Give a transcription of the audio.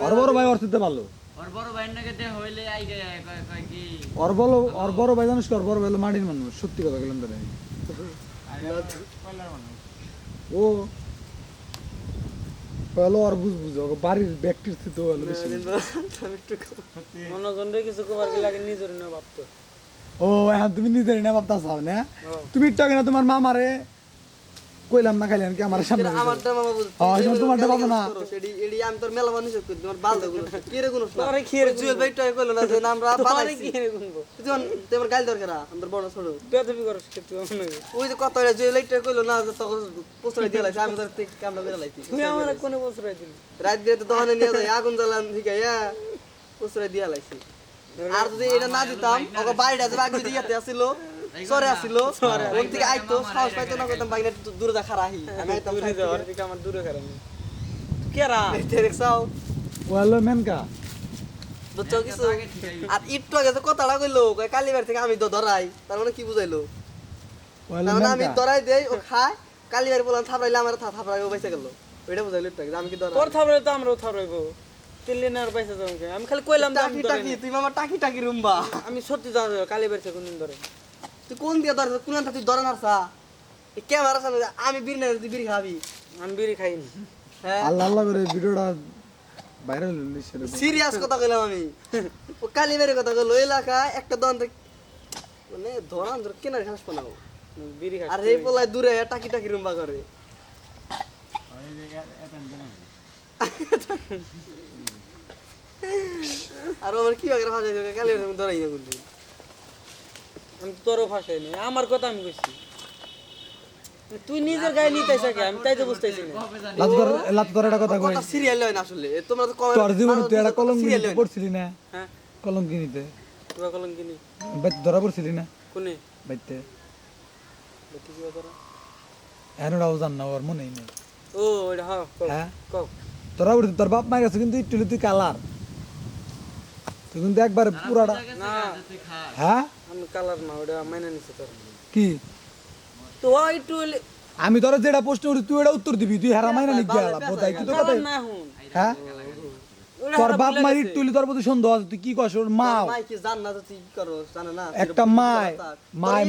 ওর বড় ভাই ওর থেকে ভালো। ওর বড় ভাই নাকি দে হইলে আই গে কয় কয় কি? ওর বড় ওর বড় ভাই জানিস ওর বড় ভাই হলো মাটির মানুষ সত্যি কথা গেলাম তাহলে কয়লার ও হলো ওর বুঝ বুঝ ওকে বাড়ির ব্যক্তির থেকে হলো বেশি মনোজনরে কিছু কবার গেলে আগে নিজের না ভাবতো। ও এখন তুমি নিজের না ভাবতা চাও না তুমি না তোমার মামারে? কইলাম না খাইলেন কি আমার সামনে বসে। আমারটা মামা বলছে হ্যাঁ, সেটা তোমারটা পাবো না। এডি এডি আমি তোর মেলা মানুষ করি তোমার বালদা গুলো। কি রে গুলো তোরে কি রে জুয়েল ভাই টাই কইলো না যে আমরা তোরে বালাইছি কি রে গুনবো? তুই তোমার গাল দরকার আমাদের বড় ছোট। বেদবি করছ কি তুই মনে ওই যে কত জুয়েল ভাই টাই কইলো না যে তখন পোস্টার দিয়ে লাইছি আমি তোর থেকে কামড়া দিয়ে লাইছি। তুই আমার কোনে বছর দিলি? রাত দিয়ে তো দহনে নিয়ে যাই আগুন জ্বালান ঠিক পোস্টার দিয়ে লাইছি। আর যদি এটা না দিতাম ওকে বাড়িটা যে বাকি দিয়াতে আসিল সরে আসিল। ওর থেকে আইতো সাহস পাইতো না কইতাম বাইরে দূরে যা খারা আহি আমি আইতাম দূরে যাওয়ার দিকে আমার দূরে কেরা? দেখছাও। ও হলো মেনকা বুঝছ কিছু? আর একটু আগে যে কথাটা কইলো কয় কালীবার থেকে আমি তো ধরাই তার মানে কি বুঝাইলো? তার মানে আমি ধরাই দেই ও খায় কালীবার বললাম থাপড়াইলে আমার থা থাপড়াই ও বেঁচে গেল। ওইটা বুঝাইলো আমি কি ধরাই? তোর থাবরে তো আমরাও পয়সা জমকে আমি খালি কইলাম টাকি। তুই মামা টাকি টাকি রুম্বা। আমি সত্যি জানো কালি বেরছে কোনদিন ধরে তুই কোন দিয়ে ধরছ কোন তুই ধরে নারসা ক্যামেরা সামনে আমি বিড়ি না তুই বিড়ি খাবি। আমি বিড়ি খাইনি। হ্যাঁ? আল্লাহ আল্লাহ করে ভিডিওটা ভাইরাল হলো সিরিয়াস কথা কইলাম আমি। ও কালীবাড়ির কথা কইলো এলাকা একটা দন থেকে মানে ধরান ধর কেনার ঘাস আমি বিড়ি খাই আর এই পোলায় দূরে টাকি টাকি রুম্বা করে। আর আমার কি বাগের ভাজা দেবে কালী ধরাই না আমি তোরও ফাঁসাইনি আমার কথা আমি কইছি। তুই নিজের গায়ে নিতে চাকে আমি তাই তো বুঝতেছি না। লাত ধর লাত ধর একটা কথা কই। কথা সিরিয়াল হয় না আসলে। এ তোমরা তো তোর জীবনে তুই একটা কলম কিনতে পড়ছিলি না? হ্যাঁ। কলম কিনিতে তুই কলম কিনি বাইতে ধরা পড়ছিলি না? কোনে? বাইতে। দেখি কি তোরা এনোটাও জান না ওর মনেই নেই। ও ওইটা হ্যাঁ হ্যাঁ? কও। তোরা উঠে তোর বাপ মায়ের কাছে কিন্তু একটু তুই কালার। কিন্তু একবার পুরাটা হ্যাঁ? আমি কালার না ওটা মাইনে নিছে তোর। কি? তো একটু আমি তোরা যেটা প্রশ্ন করি তুই এটা উত্তর দিবি তুই হেরা মাইনা নিক গেলা বোঝাই তুই তো কথা কালার না হুন। হ্যাঁ? তোর বাপ মায়ের গেছে। তোর প্রতি সন্দেহ আছে তুই কি কস? ওর মা। মাই কি জান না তুই কি করো জানে না একটা মায়, মায়